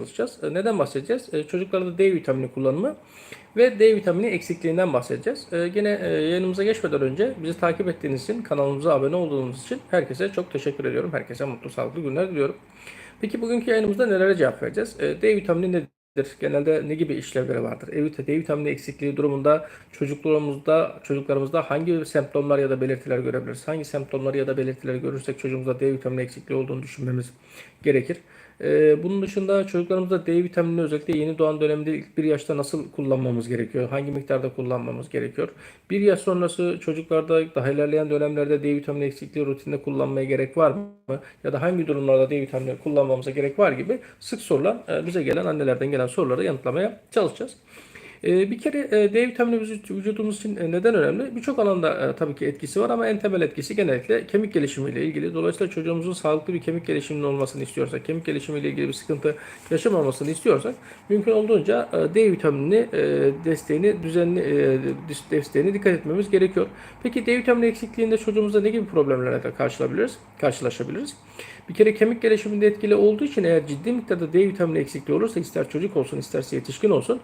çalışacağız. E, Neden bahsedeceğiz? E, Çocuklarda D vitamini kullanımı ve D vitamini eksikliğinden bahsedeceğiz. E, Gene yayınımıza geçmeden önce bizi takip ettiğiniz için, kanalımıza abone olduğunuz için herkese çok teşekkür ediyorum. Herkese mutlu, sağlıklı günler diliyorum. Peki bugünkü yayınımızda nelere cevap vereceğiz? D vitamini nedir? Genelde ne gibi işlevleri vardır? Evet, D vitamini eksikliği durumunda çocuklarımızda çocuklarımızda hangi semptomlar ya da belirtiler görebiliriz? Hangi semptomları ya da belirtileri görürsek çocuğumuzda D vitamini eksikliği olduğunu düşünmemiz gerekir. Ee, bunun dışında çocuklarımızda D vitaminini özellikle yeni doğan dönemde ilk bir yaşta nasıl kullanmamız gerekiyor? Hangi miktarda kullanmamız gerekiyor? Bir yaş sonrası çocuklarda daha ilerleyen dönemlerde D vitamini eksikliği rutininde kullanmaya gerek var mı? Ya da hangi durumlarda D vitamini kullanmamıza gerek var gibi sık sorulan e, bize gelen annelerden gelen soruları yanıtlamaya çalışacağız. Ee, Bir kere e, D vitamini vücudumuz için e, neden önemli? Birçok alanda e, tabii ki etkisi var ama en temel etkisi genellikle kemik gelişimiyle ilgili. Dolayısıyla çocuğumuzun sağlıklı bir kemik gelişiminin olmasını istiyorsak, kemik gelişimiyle ilgili bir sıkıntı yaşamamasını istiyorsak mümkün olduğunca D vitaminini desteğini düzenli e, desteğini dikkat etmemiz gerekiyor. Peki D vitamini eksikliğinde çocuğumuzda ne gibi problemlerle karşılaşabiliriz? Karşılaşabiliriz. Bir kere kemik gelişiminde etkili olduğu için eğer ciddi miktarda D vitamini eksikliği olursa ister çocuk olsun isterse yetişkin olsun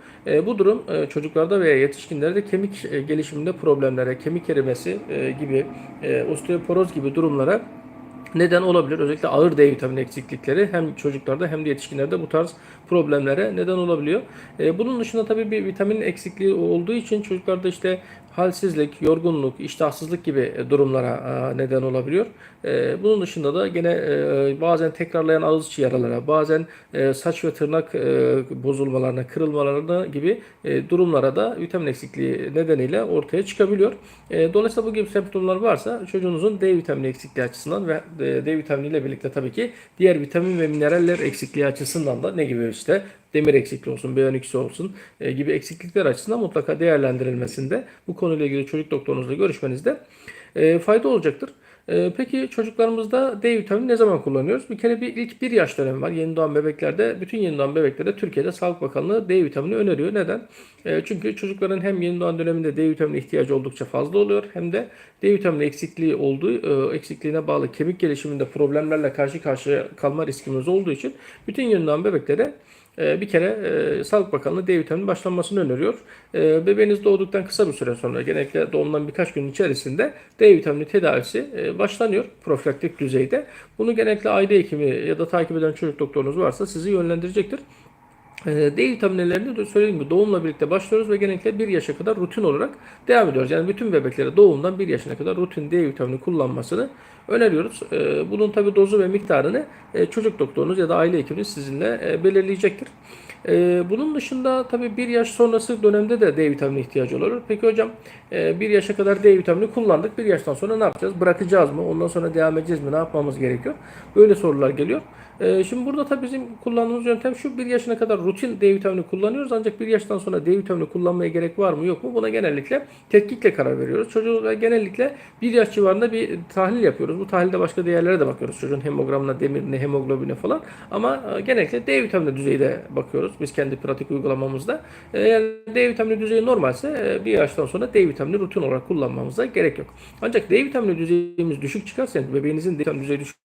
bu durum çocuklarda veya yetişkinlerde kemik e, gelişiminde problemlere, kemik erimesi e, gibi, e, osteoporoz gibi durumlara neden olabilir. Özellikle ağır D vitamini eksiklikleri hem çocuklarda hem de yetişkinlerde bu tarz problemlere neden olabiliyor. E, bunun dışında tabii bir vitamin eksikliği olduğu için çocuklarda işte halsizlik, yorgunluk, iştahsızlık gibi e, durumlara e, neden olabiliyor. E, bunun dışında da gene bazen tekrarlayan ağız içi yaralara, bazen saç ve tırnak bozulmalarına, kırılmalarına gibi durumlara da vitamin eksikliği nedeniyle ortaya çıkabiliyor. Dolayısıyla bu gibi semptomlar varsa çocuğunuzun D vitamini eksikliği açısından ve D vitamini ile birlikte tabii ki diğer vitamin ve mineraller eksikliği açısından da ne gibi işte demir eksikliği olsun, B12'si olsun e, gibi eksiklikler açısından mutlaka değerlendirilmesinde bu konuyla ilgili çocuk doktorunuzla görüşmenizde e, fayda olacaktır. E, Peki çocuklarımızda D vitamini ne zaman kullanıyoruz? Bir kere bir ilk bir yaş dönemi var. Yeni doğan bebeklerde, bütün yeni doğan bebeklerde Türkiye'de Sağlık Bakanlığı D vitamini öneriyor. Neden? E, çünkü çocukların hem yeni doğan döneminde D vitamini ihtiyacı oldukça fazla oluyor hem de D vitamini eksikliği olduğu e, eksikliğine bağlı kemik gelişiminde problemlerle karşı karşıya kalma riskimiz olduğu için bütün yeni doğan bebeklere bir kere e, Sağlık Bakanlığı D vitamini başlanmasını öneriyor. E, bebeğiniz doğduktan kısa bir süre sonra genellikle doğumdan birkaç gün içerisinde D vitamini tedavisi e, başlanıyor profilaktik düzeyde. Bunu genellikle aile hekimi ya da takip eden çocuk doktorunuz varsa sizi yönlendirecektir. E, D vitaminlerini de söylediğim gibi doğumla birlikte başlıyoruz ve genellikle 1 yaşa kadar rutin olarak devam ediyoruz. Yani bütün bebeklere doğumdan 1 yaşına kadar rutin D vitamini kullanmasını öneriyoruz. E, Bunun tabi dozu ve miktarını e, çocuk doktorunuz ya da aile hekiminiz sizinle e, belirleyecektir. E, Bunun dışında tabi 1 yaş sonrası dönemde de D vitamini ihtiyacı olur. Peki hocam 1 yaşa kadar D vitamini kullandık. 1 yaştan sonra ne yapacağız? Bırakacağız mı? Ondan sonra devam edeceğiz mi? Ne yapmamız gerekiyor? Böyle sorular geliyor. E, Şimdi burada tabi bizim kullandığımız yöntem şu 1 yaşına kadar rutin D vitamini kullanıyoruz ancak 1 yaştan sonra D vitamini kullanmaya gerek var mı yok mu? Buna genellikle tetkikle karar veriyoruz. Çocuğa genellikle 1 yaş civarında bir tahlil yapıyoruz. Bu tahlilde başka değerlere de bakıyoruz. Çocuğun hemogramına, demirine, hemoglobine falan. Ama e, genellikle D vitamini düzeyde bakıyoruz biz kendi pratik uygulamamızda. Eğer D vitamini düzeyi normalse e, bir yaştan sonra D vitamini rutin olarak kullanmamıza gerek yok. Ancak D vitamini düzeyimiz düşük çıkarsa yani bebeğinizin D vitamini düzeyi düşük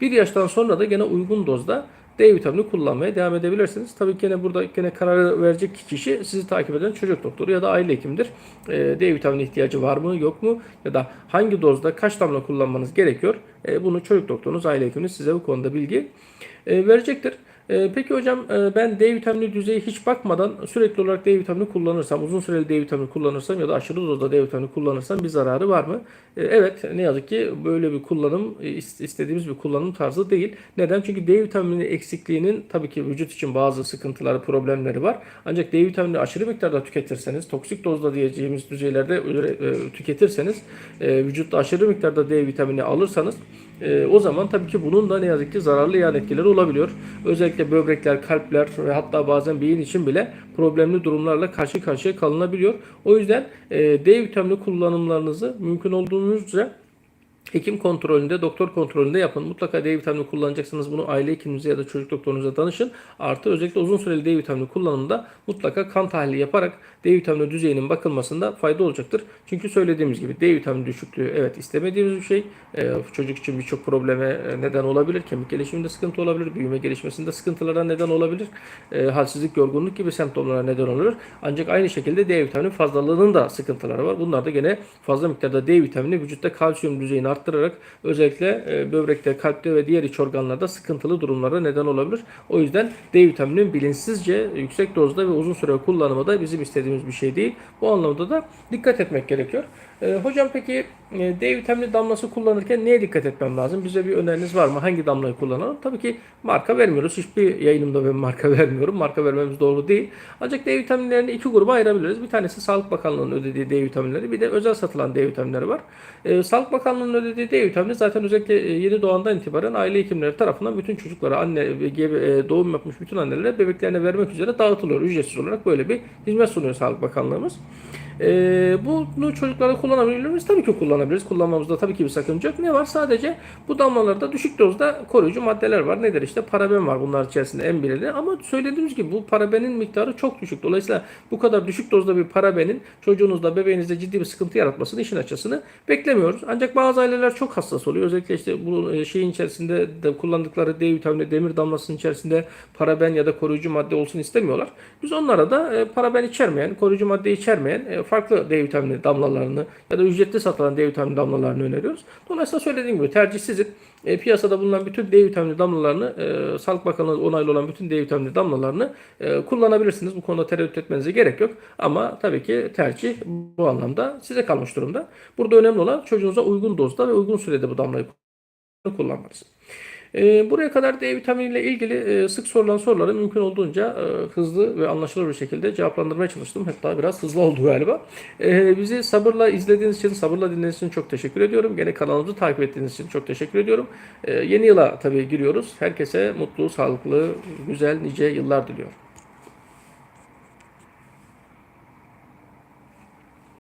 bir yaştan sonra da gene uygun dozda D vitamini kullanmaya devam edebilirsiniz. Tabii gene burada gene karar verecek kişi sizi takip eden çocuk doktoru ya da aile hekimidir. Ee, D vitamini ihtiyacı var mı yok mu ya da hangi dozda kaç damla kullanmanız gerekiyor? Ee, bunu çocuk doktorunuz, aile hekiminiz size bu konuda bilgi e, verecektir. E, Peki hocam e, ben D vitamini düzeyi hiç bakmadan sürekli olarak D vitamini kullanırsam, uzun süreli D vitamini kullanırsam ya da aşırı dozda D vitamini kullanırsam bir zararı var mı? E, Evet ne yazık ki böyle bir kullanım e, is- istediğimiz bir kullanım tarzı değil. Neden? Çünkü D vitamini eksikliğinin tabii ki vücut için bazı sıkıntıları, problemleri var. Ancak D vitamini aşırı miktarda tüketirseniz, toksik dozda diyeceğimiz düzeylerde e, tüketirseniz, vücutta aşırı miktarda D vitamini alırsanız e, o zaman tabii ki bunun da ne yazık ki zararlı yan etkileri olabiliyor. Özellikle böbrekler, kalpler ve hatta bazen beyin için bile problemli durumlarla karşı karşıya kalınabiliyor. O yüzden e, D vitamini kullanımlarınızı mümkün olduğunuzca Hekim kontrolünde, doktor kontrolünde yapın. Mutlaka D vitamini kullanacaksınız. Bunu aile hekiminize ya da çocuk doktorunuza danışın. Artı özellikle uzun süreli D vitamini kullanımında mutlaka kan tahlili yaparak D vitamini düzeyinin bakılmasında fayda olacaktır. Çünkü söylediğimiz gibi D vitamini düşüklüğü evet istemediğimiz bir şey. Ee, çocuk için birçok probleme e, neden olabilir. Kemik gelişiminde sıkıntı olabilir. Büyüme gelişmesinde sıkıntılara neden olabilir. Ee, halsizlik, yorgunluk gibi semptomlara neden olur. Ancak aynı şekilde D vitamini fazlalığının da sıkıntıları var. Bunlar da gene fazla miktarda D vitamini vücutta kalsiyum düzeyini arttırarak özellikle e, böbrekte, kalpte ve diğer iç organlarda sıkıntılı durumlara neden olabilir. O yüzden D vitaminin bilinçsizce yüksek dozda ve uzun süre kullanımı da bizim istediğimiz bir şey değil. Bu anlamda da dikkat etmek gerekiyor. E, hocam peki D vitamini damlası kullanırken neye dikkat etmem lazım? Bize bir öneriniz var mı? Hangi damlayı kullanalım? Tabii ki marka vermiyoruz. Hiçbir yayınımda ben marka vermiyorum. Marka vermemiz doğru değil. Ancak D vitaminlerini iki gruba ayırabiliriz. Bir tanesi Sağlık Bakanlığı'nın ödediği D vitaminleri. Bir de özel satılan D vitaminleri var. E, Sağlık Bakanlığı'nın ödediği D vitamini zaten özellikle e, yeni doğandan itibaren aile hekimleri tarafından bütün çocuklara, anne gebe, e, doğum yapmış bütün annelere bebeklerine vermek üzere dağıtılıyor. Ücretsiz olarak böyle bir hizmet sunuyor Sağlık Bakanlığımız. Ee, bunu çocuklara kullanabilir miyiz? Tabii ki kullanabiliriz. Kullanmamızda tabii ki bir sakınca yok. Ne var? Sadece bu damlalarda düşük dozda koruyucu maddeler var. Nedir? İşte paraben var bunlar içerisinde en belirli. Ama söylediğimiz gibi bu parabenin miktarı çok düşük. Dolayısıyla bu kadar düşük dozda bir parabenin çocuğunuzda, bebeğinizde ciddi bir sıkıntı yaratmasını, işin açısını beklemiyoruz. Ancak bazı aileler çok hassas oluyor. Özellikle işte bu e, şeyin içerisinde de kullandıkları D vitamini, demir damlasının içerisinde paraben ya da koruyucu madde olsun istemiyorlar. Biz onlara da e, paraben içermeyen, koruyucu madde içermeyen e, farklı D vitamini damlalarını ya da ücretli satılan D vitamini damlalarını öneriyoruz. Dolayısıyla söylediğim gibi tercih sizin. E, piyasada bulunan bütün D vitamini damlalarını, e, Sağlık Bakanlığı onaylı olan bütün D vitamini damlalarını e, kullanabilirsiniz. Bu konuda tereddüt etmenize gerek yok. Ama tabii ki tercih bu anlamda size kalmış durumda. Burada önemli olan çocuğunuza uygun dozda ve uygun sürede bu damlayı kullanmanız. E, buraya kadar D vitamini ile ilgili e, sık sorulan soruları mümkün olduğunca e, hızlı ve anlaşılır bir şekilde cevaplandırmaya çalıştım. Hatta biraz hızlı oldu galiba. E, bizi sabırla izlediğiniz için, sabırla dinlediğiniz için çok teşekkür ediyorum. Gene kanalımızı takip ettiğiniz için çok teşekkür ediyorum. E, yeni yıla tabii giriyoruz. Herkese mutlu, sağlıklı, güzel, nice yıllar diliyorum.